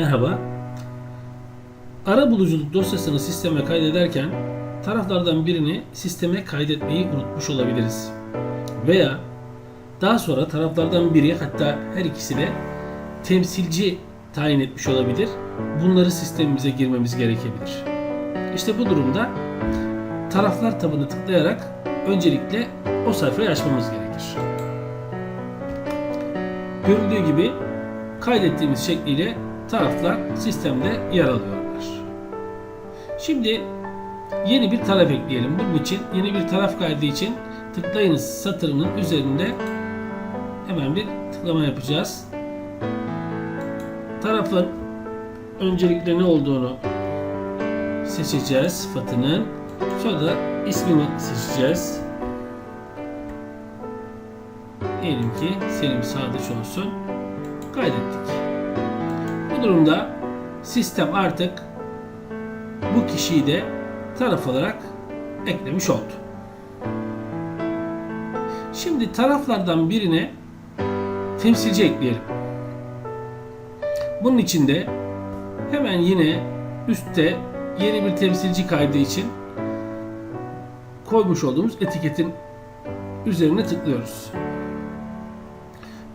Merhaba. Ara buluculuk dosyasını sisteme kaydederken taraflardan birini sisteme kaydetmeyi unutmuş olabiliriz. Veya daha sonra taraflardan biri hatta her ikisi de temsilci tayin etmiş olabilir. Bunları sistemimize girmemiz gerekebilir. İşte bu durumda taraflar tabını tıklayarak öncelikle o sayfayı açmamız gerekir. Görüldüğü gibi kaydettiğimiz şekliyle taraflar sistemde yer alıyorlar. Şimdi yeni bir taraf ekleyelim. Bunun için yeni bir taraf kaydı için tıklayınız satırının üzerinde hemen bir tıklama yapacağız. Tarafın öncelikle ne olduğunu seçeceğiz sıfatının. Sonra da ismini seçeceğiz. Diyelim ki Selim Sadıç olsun. Kaydettik. Durumda sistem artık bu kişiyi de taraf olarak eklemiş oldu. Şimdi taraflardan birine temsilci ekleyelim. Bunun için de hemen yine üstte yeni bir temsilci kaydı için koymuş olduğumuz etiketin üzerine tıklıyoruz.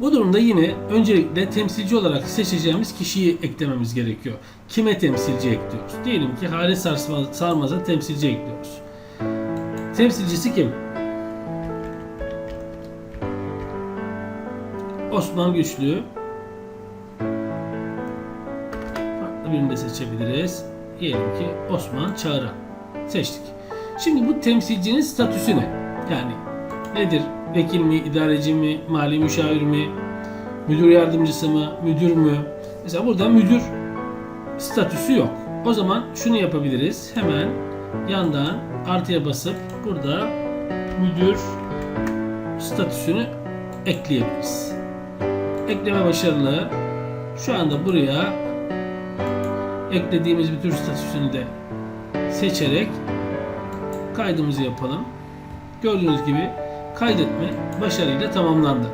Bu durumda yine öncelikle temsilci olarak seçeceğimiz kişiyi eklememiz gerekiyor. Kime temsilci ekliyoruz? Diyelim ki Halis Sarmaz'a temsilci ekliyoruz. Temsilcisi kim? Osman Güçlü. Farklı birini de seçebiliriz. Diyelim ki Osman Çağrı. Seçtik. Şimdi bu temsilcinin statüsü ne? Yani nedir? Vekil mi, idareci mi, mali müşavir mi, müdür yardımcısı mı, müdür mü? Mesela burada müdür statüsü yok. O zaman şunu yapabiliriz. Hemen yandan artıya basıp burada müdür statüsünü ekleyebiliriz. Ekleme başarılı. Şu anda buraya eklediğimiz müdür statüsünü de seçerek kaydımızı yapalım. Gördüğünüz gibi kaydetme başarıyla tamamlandı.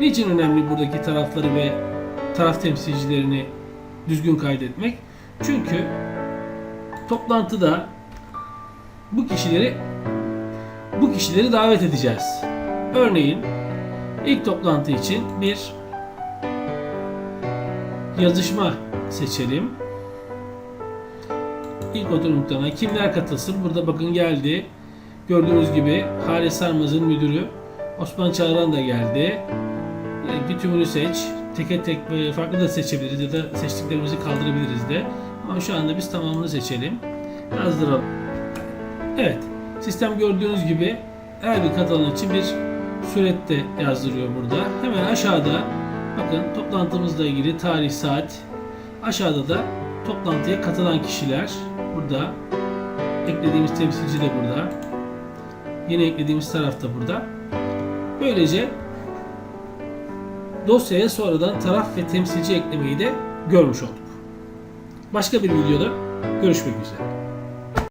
Niçin önemli buradaki tarafları ve taraf temsilcilerini düzgün kaydetmek? Çünkü toplantıda bu kişileri bu kişileri davet edeceğiz. Örneğin ilk toplantı için bir yazışma seçelim. İlk oturumda kimler katılsın? Burada bakın geldi. Gördüğünüz gibi Halis Sarmaz'ın müdürü Osman Çağıran da geldi. Yani bir tümünü seç. Teke tek farklı da seçebiliriz ya da seçtiklerimizi kaldırabiliriz de. Ama şu anda biz tamamını seçelim. Yazdıralım. Evet. Sistem gördüğünüz gibi her bir katılan için bir süret de yazdırıyor burada. Hemen aşağıda bakın toplantımızla ilgili tarih, saat. Aşağıda da toplantıya katılan kişiler burada. Eklediğimiz temsilci de burada. Yine eklediğimiz taraf da burada. Böylece dosyaya sonradan taraf ve temsilci eklemeyi de görmüş olduk. Başka bir videoda görüşmek üzere.